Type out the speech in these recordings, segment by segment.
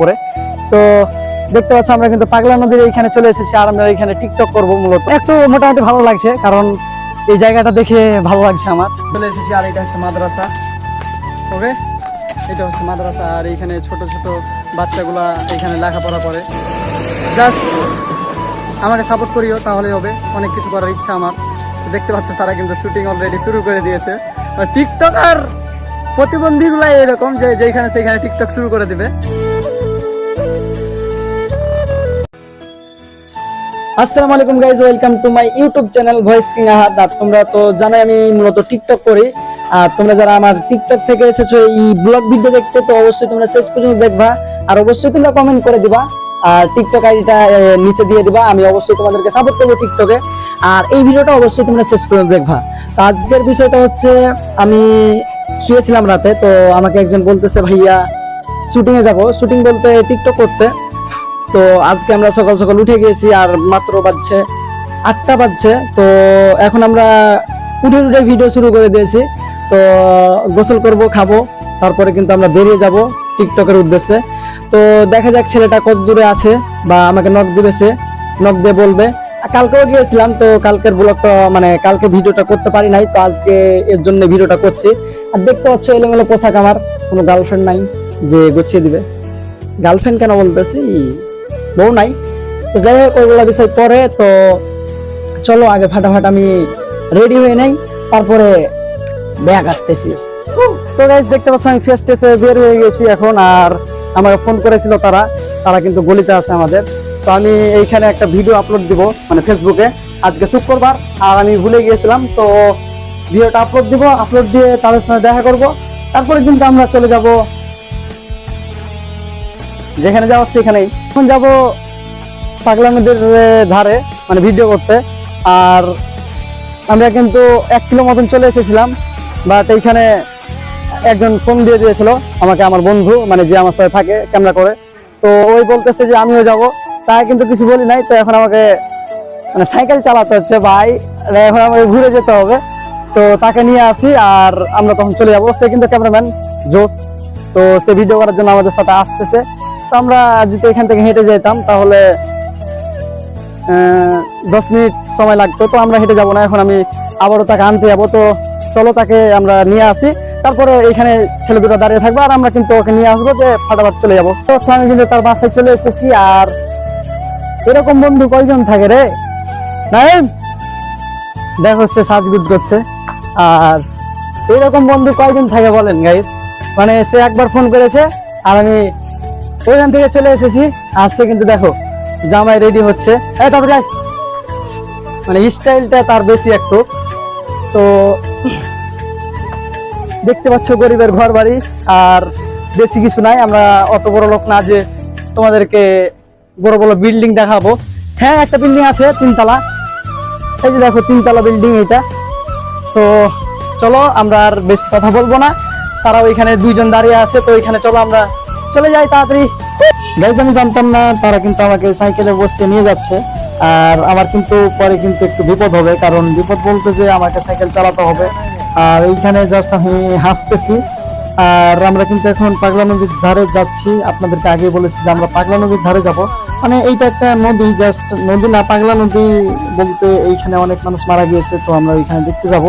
পরে। তো দেখতে পাচ্ছ আমরা কিন্তু পাগলা নদীর এইখানে চলে এসেছি আর আমরা এখানে টিকটক করব মূলত। একটু মোটামুটি ভালো লাগছে, কারণ এই জায়গাটা দেখে ভালো লাগছে আমার। চলে এসেছি আর এটা হচ্ছে মাদ্রাসা। ওকে? এটা হচ্ছে মাদ্রাসা আর এইখানে ছোট ছোট বাচ্চাগুলা এখানে লেখাপড়া করে। জাস্ট আমাকে সাপোর্ট করিও, তাহলেই হবে। অনেক কিছু করার ইচ্ছা আমার। দেখতে পাচ্ছ তারা কিন্তু শুটিং অলরেডি শুরু করে দিয়েছে। টিকটক আর প্রতিবন্ধীগুলাই এরকম যে যেখানে সেখানে টিকটক শুরু করে দিবে। আসসালামু আলাইকুম guys welcome to my YouTube channel voice king Ahad আর তোমরা তো জানোই আমি মূলত টিকটক করি। আর তোমরা যারা আমার টিকটক থেকে এসেছ, এই ব্লগ ভিডিও দেখতে, তো অবশ্যই তোমরা শেষ পর্যন্ত দেখবা। আর অবশ্যই তোমরা কমেন্ট করে দিবা। আর টিকটক আইডিটা নিচে দিয়ে দিবা। আমি অবশ্যই তোমাদেরকে সাপোর্ট করব টিকটকে আর এই ভিডিওটা অবশ্যই তোমরা শেষ পর্যন্ত দেখবা। তো আজকের বিষয়টা হচ্ছে, আমি শুয়েছিলাম রাতে, তো আমাকে একজন বলতেছে, ভাইয়া শুটিং এ যাব। শুটিং বলতে টিকটক করতে। তো আজকে আমরা সকাল সকাল উঠে গিয়েছি আর মাত্র বাজছে আটটা বাজছে। তো এখন আমরা উঠে উঠে ভিডিও শুরু করে দিয়েছি। তো গোসল করব, খাব, তারপরে কিন্তু আমরা বেরিয়ে যাব টিকটকের উদ্দেশ্যে। তো দেখা যাক ছেলেটা কত দূরে আছে বা আমাকে নখ দিবেছে নখ দিয়ে বলবে। কালকেও গিয়েছিলাম, তো কালকের ব্লগটা মানে কালকে ভিডিওটা করতে পারি নাই, তো আজকে এর জন্য ভিডিওটা করছি। আর দেখতে পাচ্ছ এলোমেলো পোশাক আমার, কোনো গার্লফ্রেন্ড নাই যে গুছিয়ে দিবে। গার্লফ্রেন্ড কেন বলতেছি? বউ নাই। তো যাই হোক, ওইগুলো বিষয় পরে তো চলো, আগে ফাটাফাট আমি রেডি হয়ে নেই, তারপরে ব্যাগ আসতেছি। তো গাইজ দেখতে পাচ্ছ, আমি ফেস টেসে বের হয়ে গেছি এখন, আর আমাকে ফোন করেছিল তারা তারা কিন্তু গলিতে আছে আমাদের। তো আমি এইখানে একটা ভিডিও আপলোড দিব মানে ফেসবুকে আজকে শুক্রবার, আর আমি ভুলে গিয়েছিলাম, তো ভিডিওটা আপলোড দিব আপলোড দিয়ে তাদের সাথে দেখা করব। তারপরে কিন্তু আমরা চলে যাব যেখানে যাওয়া সেখানেই এখন যাব পাগলা নদীর ধারে মানে ভিডিও করতে। আর আমরা কিন্তু এক কিলো মতন চলে এসেছিলাম বাট এইখানে একজন ফোন দিয়ে দিয়েছিল আমাকে, আমার বন্ধু মানে যে আমার সাথে থাকে ক্যামেরা করে। তো ওই বলতেছে যে আমিও যাব। তাই কিন্তু কিছু বলি নাই, তো এখন আমাকে মানে সাইকেল চালাতে হচ্ছে, ভাই। এখন আমাকে ঘুরে যেতে হবে। তো তাকে নিয়ে আসি, আর আমরা তখন চলে যাব। সে কিন্তু ক্যামেরাম্যান জোস। তো সে ভিডিও করার জন্য আমাদের সাথে আসতেছে। তো আমরা যদি এখান থেকে হেঁটে যেতাম, তাহলে দশ মিনিট সময় লাগতো। তো আমরা হেঁটে যাব না, এখন আমি আবারও তাকে আনতে যাব। তো চলো তাকে আমরা নিয়ে আসি। তারপরে এখানে ছেলে দুটো দাঁড়িয়ে থাকব, আর আমরা কিন্তু ওকে নিয়ে আসব যে ফাটাফাট চলে যাব। তো আমি কিন্তু তার বাসায় চলে এসেছি, আর এরকম বন্ধু কয়জন থাকে রে? নাইম দেখো সে সাজগুজ করছে। আর এরকম বন্ধু কয়জন থাকে বলেন গাইজ মানে সে একবার ফোন করেছে, আর আমি ওইখান থেকে চলে এসেছি। আসছে কিন্তু দেখো, জামাই রেডি হচ্ছে। মানে স্টাইলটা তার বেশি একটু। তো দেখতে পাচ্ছ গরিবের ঘর বাড়ি আর বেশি কিছু নাই। আমরা অত বড় লোক না যে তোমাদেরকে বড় বড় বিল্ডিং দেখাবো। হ্যাঁ একটা বিল্ডিং আছে, তিনতলা। এই যে দেখো, তিনতলা বিল্ডিং এটা। তো চলো, আমরা আর বেশি কথা বলব না। তারা ওইখানে দুইজন দাঁড়িয়ে আছে। তো ওইখানে চলো আমরা চলে যাই তাড়াতাড়ি। গাইজ আমি জানতাম না, তারা কিন্তু আমাকে সাইকেলে বসতে নিয়ে যাচ্ছে। আর আমার কিন্তু পরে কিন্তু একটু বিপদ হবে, কারণ বিপদ বলতে যে আমাকে সাইকেল চালাতে হবে। আর এইখানে জাস্ট আমি হাসতেছি। আর আমরা কিন্তু এখন পাগলা নদীর ধারে যাচ্ছি। আপনাদেরকে আগে বলেছি যে আমরা পাগলা নদীর ধারে যাব। মানে এইটা একটা নদী জাস্ট নদী না পাগলা নদী বলতে এইখানে অনেক মানুষ মারা গিয়েছে, তো আমরা ওইখানে দেখতে যাব।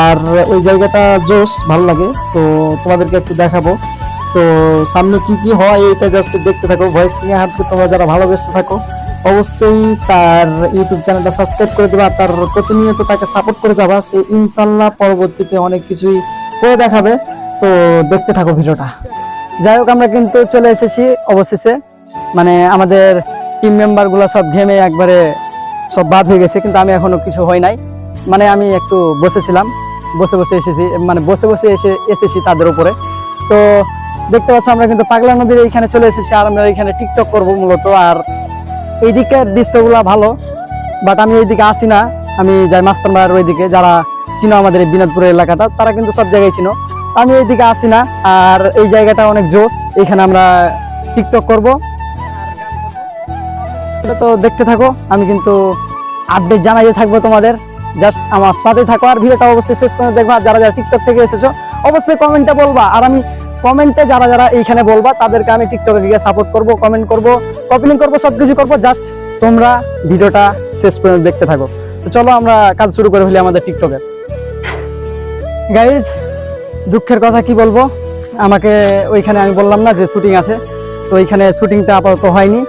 আর ওই জায়গাটা জোশ, ভালো লাগে। তো তোমাদেরকে একটু দেখাবো। তো সামনে কি কি হয়, এটা জাস্ট দেখতে থাকো। ভয়েস কিনে হাতকে তোমরা যারা ভালোবেসে থাকো, অবশ্যই তার ইউটিউব চ্যানেলটা সাবস্ক্রাইব করে দেবা। তার প্রতিনিয়ত তাকে সাপোর্ট করে যাবা। সে ইনশাল্লাহ পরবর্তীতে অনেক কিছুই করে দেখাবে। তো দেখতে থাকো ভিডিওটা। যাই হোক, আমরা কিন্তু চলে এসেছি অবশেষে। মানে আমাদের টিম মেম্বারগুলো সব ঘেমে একবারে সব বাদ হয়ে গেছে, কিন্তু আমি এখনও কিছু হয় নাই। মানে আমি একটু বসেছিলাম। বসে বসে এসেছি মানে বসে বসে এসে এসেছি তাদের উপরে। তো দেখতে পাচ্ছ, আমরা কিন্তু পাগলা নদীর এইখানে চলে এসেছি, আর আমরা এখানে টিকটক করব মূলত, আর এইদিকের দৃশ্যগুলো ভালো বাট আমি এইদিকে আসি না, আমি যাই মাস্তানবাড়ার ওইদিকে, যারা চিনো আমাদের এই বিনোদপুরের এলাকাটা, তারা কিন্তু সব জায়গায় চিনো। আমি এইদিকে আসি না, আর এই জায়গাটা অনেক জোশ এখানে আমরা টিকটক করব। এটা তো দেখতে থাকো, আমি কিন্তু আপডেট জানাইতে থাকব তোমাদের জাস্ট আমার সাথে থাকো, আর ভিডিওটা অবশ্যই শেষ পর্যন্ত দেখব, আর যারা যারা টিকটক থেকে এসেছ, অবশ্যই কমেন্টটা বলবা, আর আমি কমেন্টে যারা যারা এইখানে বলবা, তাদেরকে আমি টিকটকে গিয়ে সাপোর্ট করব কমেন্ট করব কপিলিং করব, সবকিছু করব। জাস্ট তোমরা ভিডিওটা শেষ পর্যন্ত দেখতে থাকো। তো চলো আমরা কাজ শুরু করে ফেলি আমাদের টিকটকের গাইজ দুঃখের কথা কি বলব? আমাকে ওইখানে আমি বললাম না যে শুটিং আছে। তো ওইখানে শুটিংটা আপাতত হয়নি।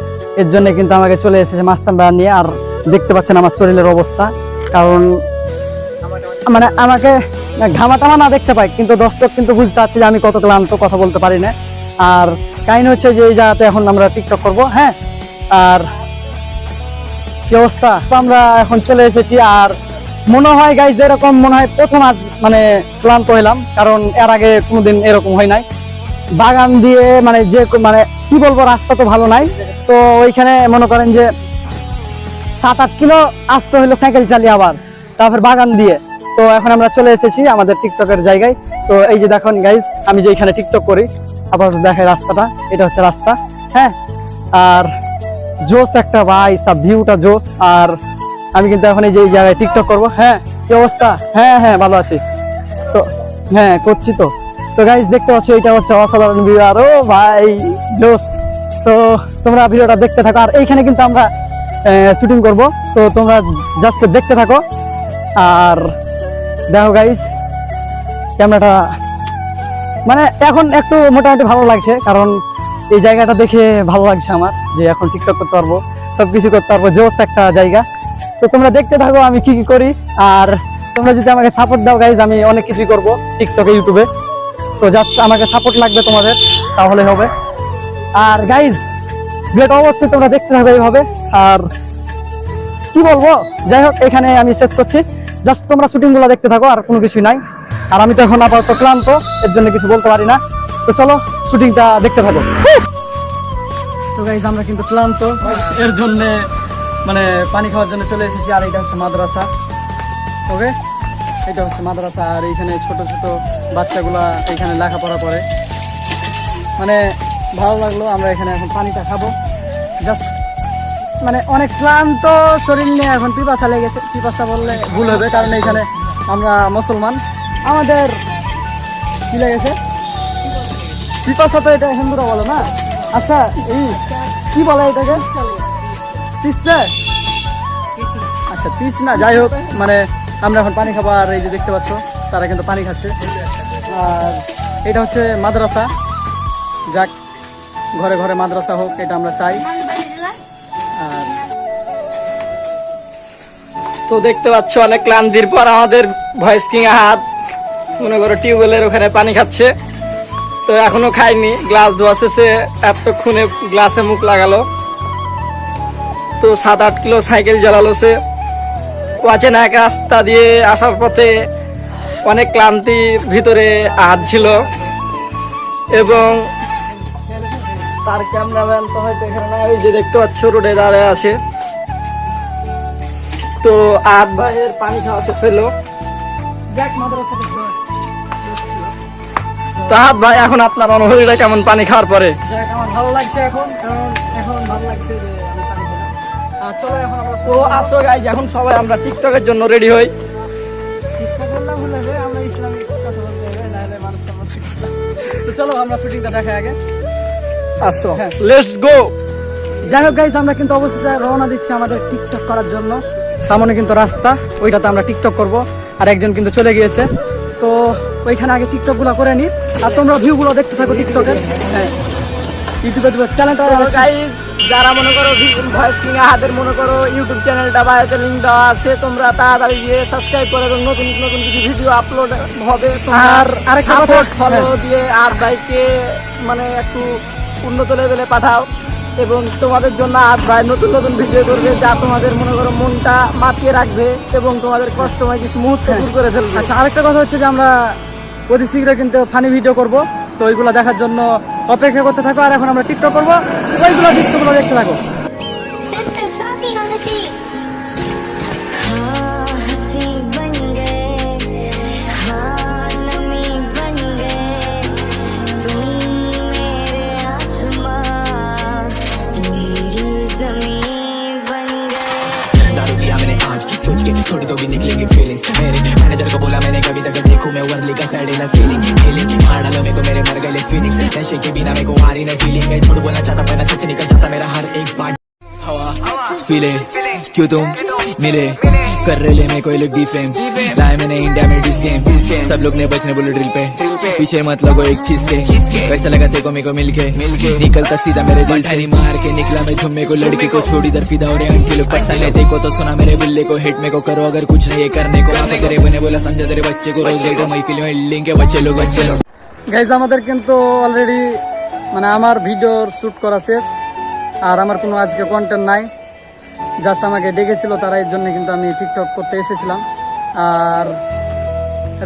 এর জন্য কিন্তু আমাকে চলে এসেছে মাস্তান ভাড়া নিয়ে। আর দেখতে পাচ্ছেন আমার শরীরের অবস্থা। কারণ মানে আমাকে ঘামা টামা না দেখতে পাই, কিন্তু দর্শক কিন্তু বুঝতে পারছে যে আমি কত ক্লান্ত, কথা বলতে পারি না। আর কাহিনী হচ্ছে যে এই জায়গাতে এখন আমরা টিকটক করব হ্যাঁ? আর কি অবস্থা? আমরা এখন চলে এসেছি, আর মনে হয় গাইজ এরকম মনে হয় প্রথম আজ মানে ক্লান্ত হইলাম, কারণ এর আগে কোনোদিন এরকম হয় নাই। বাগান দিয়ে মানে যে মানে কি বলব, রাস্তা তো ভালো নাই। তো ওইখানে মনে করেন যে সাত আট কিলো আসতে হলো সাইকেল চালিয়ে আবার, তারপর বাগান দিয়ে। তো এখন আমরা চলে এসেছি আমাদের টিকটকের জায়গায়। তো এই যে দেখুন গাইজ আমি যে এখানে টিকটক করি, আপাতত দেখে রাস্তাটা, এটা হচ্ছে রাস্তা হ্যাঁ? আর জোস একটা ভাই, সব ভিউটা জোস আর আমি কিন্তু এখন এই যে এই জায়গায় টিকটক করব হ্যাঁ? কি অবস্থা? হ্যাঁ হ্যাঁ ভালো আছি। তো হ্যাঁ করছি তো। তো গাইজ দেখতে পাচ্ছ, এটা হচ্ছে অসাধারণ ভিউ আর ও ভাই জোস তো তোমরা ভিডিওটা দেখতে থাকো, আর এইখানে কিন্তু আমরা শুটিং করব। তো তোমরা জাস্ট দেখতে থাকো। আর দেখো গাইজ ক্যামেরাটা মানে এখন একটু মোটামুটি ভালো লাগছে, কারণ এই জায়গাটা দেখে ভালো লাগছে আমার, যে এখন টিকটক করতে পারব, সবকিছু করতে পারব, জোস একটা জায়গা। তো তোমরা দেখতে থাকো আমি কি কি করি, আর তোমরা যদি আমাকে সাপোর্ট দাও গাইজ আমি অনেক কিছুই করব টিকটকে ইউটিউবে তো জাস্ট আমাকে সাপোর্ট লাগবে তোমাদের, তাহলে হবে। আর গাইজ ভিডিওটা অবশ্যই তোমরা দেখতে থাকো এইভাবে, আর কি বলব? যাই হোক, এখানে আমি শেষ করছি। জাস্ট তোমরা শুটিংগুলো দেখতে থাকো, আর কোনো কিছু নাই। আর আমি তো এখন আপাতত ক্লান্ত, এর জন্য কিছু বলতে পারি না। তো চলো শুটিংটা দেখতে থাকো। তো গাইজ আমরা কিন্তু ক্লান্ত। এর জন্য মানে পানি খাওয়ার জন্য চলে এসেছি, আর এটা হচ্ছে মাদ্রাসা। ওকে এটা হচ্ছে মাদ্রাসা, আর এইখানে ছোট ছোট বাচ্চাগুলা এখানে লেখাপড়া করে। মানে ভালো লাগল, আমরা এখানে এখন পানিটা খাব। জাস্ট মানে অনেক ক্লান্ত শরীর নিয়ে এখন পিপাসা লেগেছে। পিপাসা বললে ভুল হবে, কারণ এখানে আমরা মুসলমান। আমাদের কি লেগেছে? পিপাসা তো এটা হিন্দুরা বলে না। আচ্ছা এই কি বলে এটাকে? তিসছে আচ্ছা তিস না, যাই হোক মানে আমরা এখন পানি খাব আর এই যে দেখতে পাচ্ছ, তারা কিন্তু পানি খাচ্ছে। আর এটা হচ্ছে মাদ্রাসা। যাক, ঘরে ঘরে মাদ্রাসা হোক, এটা আমরা চাই। তো দেখতে পাচ্ছ অনেক ক্লান্তির পর আমাদের ভয়েস কিং হাত, মনে করো টিউবওয়েলের ওখানে পানি খাচ্ছে। তো এখনও খাইনি, গ্লাস ধোয়া শেষে এতক্ষণে গ্লাসে মুখ লাগালো। তো সাত আট কিলো সাইকেল জ্বালালো সে। অচেনা এক রাস্তা দিয়ে আসার পথে অনেক ক্লান্তির ভিতরে হাত ছিল। এবং তার ক্যামেরাম্যান তো হয়তো এখানে ওই যে দেখতে পাচ্ছ, রোডে দাঁড়ায় আছে। তো আট ভাইয়ের পানি খাওয়া শেষ হলো। মাদ্রাসা তো ভাই এখন আপনার অনুভূতিটা কেমন পানি খাওয়ার পরে? আমার ভালো লাগছে এখন কারণ এখন ভালো লাগছে যে আমি পানি খেলাম। আর চলো এখন আমরা আসো গাইজ এখন সবাই আমরা টিকটকের জন্য রেডি হই। ঠিকঠাক বললাম হবে, আমরা ইসলামিক কথা বলতে হবে নাহলে মানুষ তো চলো আমরা শুটিংটা আগে। আসো হ্যাঁ। লেটস গো যাই হোক গাইজ আমরা কিন্তু অবশ্যই রওনা দিচ্ছি আমাদের টিকটক করার জন্য। সামনে কিন্তু রাস্তা ওইটাতে আমরা টিকটক করব আর একজন কিন্তু চলে গিয়েছে। তো ওইখানে আগে টিকটকগুলো করে নি আর তোমরা ভিউ গুলো দেখতে থাকো টিকটকের হ্যাঁ। ইউটিউবে চ্যানেলটা যারা মনে করো ভয়েস কিং হাতের মনে করো ইউটিউব চ্যানেলটা বা এতে লিঙ্ক দেওয়া আছে তোমরা তাড়াতাড়ি গিয়ে সাবস্ক্রাইব করে এবং নতুন নতুন কিছু ভিডিও আপলোড হবে। আর আরেকটা সাপোর্ট ফলো হ্যাঁ। দিয়ে আর ভাইকে মানে একটু উন্নত লেভেলে পাঠাও। এবং তোমাদের জন্য আর ভাই নতুন নতুন ভিডিও করবে যা তোমাদের মনে করো মনটা মাতিয়ে রাখবে এবং তোমাদের কষ্টময় কিছু মুহূর্ত দূর করে ফেলবে। আচ্ছা আরেকটা কথা হচ্ছে যে আমরা অতি শীঘ্রই কিন্তু ফানি ভিডিও করব। তো ওইগুলো দেখার জন্য অপেক্ষা করতে থাকো। আর এখন আমরা টিকটক করব। ওইগুলো দৃশ্যগুলো দেখতে থাকো। ज़मीन बन गए। दारू पिया मैंने आज। सोच के थोड़ी तो भी निकलेंगी फीलिंग्स मेरे मैनेजर को बोला मैंने, कभी तक देखूँ मैं वर्ली का साइड ना सीलिंग फीलिंग मार डालो मेरे को मेरे मर गए फीलिंग्स नशे के बिना मेरे को आ रही ना फीलिंग मैं झूठ बोलना चाहता, पर ना सच निकल जाता। मेरा हर एक पार्ट हवा। फीले क्यों तुम मिले? कर रहे ले मेरे को ये लोग डिफेम लाए मैंने इंडिया में डिस गेम सब लोग ने बचने बोले ड्रिल पे पीछे मत लगो एक चीज के कैसा लगा तेको मेरे को मिलके निकलता सीधा मेरे दिल से मार के निकला मैं झुम्मे को लड़की को छोड़ी दर फिदा और आंटी लोग पसंद है देखो तो सुना मेरे बुल्ले को हिट में को करो अगर कुछ नहीं है करने को आंखें तेरे बने बोला समझा तेरे बच्चे को रोज देखो मैं फिल्म लिंक के बच्चे लोग अच्छे लोग গাইজ আমাদের কিন্তু অলরেডি মানে আমার ভিডিওর শ্যুট করা শেষ আর আমার কোনো আজকে কন্টেন্ট নাই জাস্ট আমাকে ডেকেছিল তারা এর জন্য কিন্তু আমি টিকটক করতে এসেছিলাম আর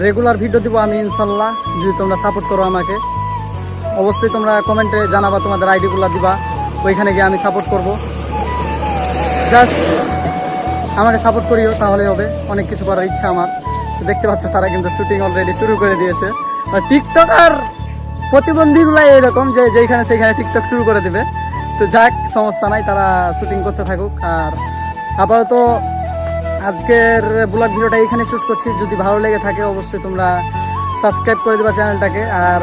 রেগুলার ভিডিও দিব আমি, ইনশাল্লাহ। যদি তোমরা সাপোর্ট করো আমাকে, অবশ্যই তোমরা কমেন্টে জানাবা তোমাদের আইডিগুলো দিবা। ওইখানে গিয়ে আমি সাপোর্ট করব। জাস্ট আমাকে সাপোর্ট করিও, তাহলেই হবে। অনেক কিছু করার ইচ্ছা আমার। দেখতে পাচ্ছ তারা কিন্তু শুটিং অলরেডি শুরু করে দিয়েছে। আর টিকটক আর প্রতিবন্ধীগুলো এরকম যে যেখানে সেইখানে টিকটক শুরু করে দেবে। তো যাক, সমস্যা নাই, তারা শুটিং করতে থাকুক। আর আপাতত আজকের ব্লগ ভিডিওটা এখানে শেষ করছি। যদি ভালো লেগে থাকে, অবশ্যই তোমরা সাবস্ক্রাইব করে দেবা চ্যানেলটাকে। আর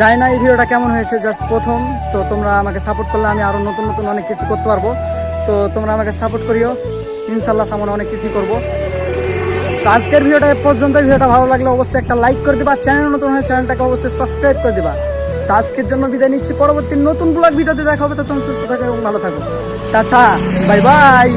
জানি না এই ভিডিওটা কেমন হয়েছে জাস্ট প্রথম। তো তোমরা আমাকে সাপোর্ট করলে আমি আরও নতুন নতুন অনেক কিছু করতে পারব। তো তোমরা আমাকে সাপোর্ট করিও। ইনশাল্লাহ সামনে অনেক কিছুই করব। তো আজকের ভিডিওটা পর্যন্ত ভিডিওটা ভালো লাগলে অবশ্যই একটা লাইক করে দিবা। চ্যানেল নতুন হয়ে চ্যানেলটাকে অবশ্যই সাবস্ক্রাইব করে দিবা। তো আজকের জন্য বিদায় নিচ্ছি। পরবর্তী নতুন ব্লগ ভিডিওতে দেখা হবে। তো তুমি সুস্থ থাকো এবং ভালো থাকো। টাটা। Bye bye.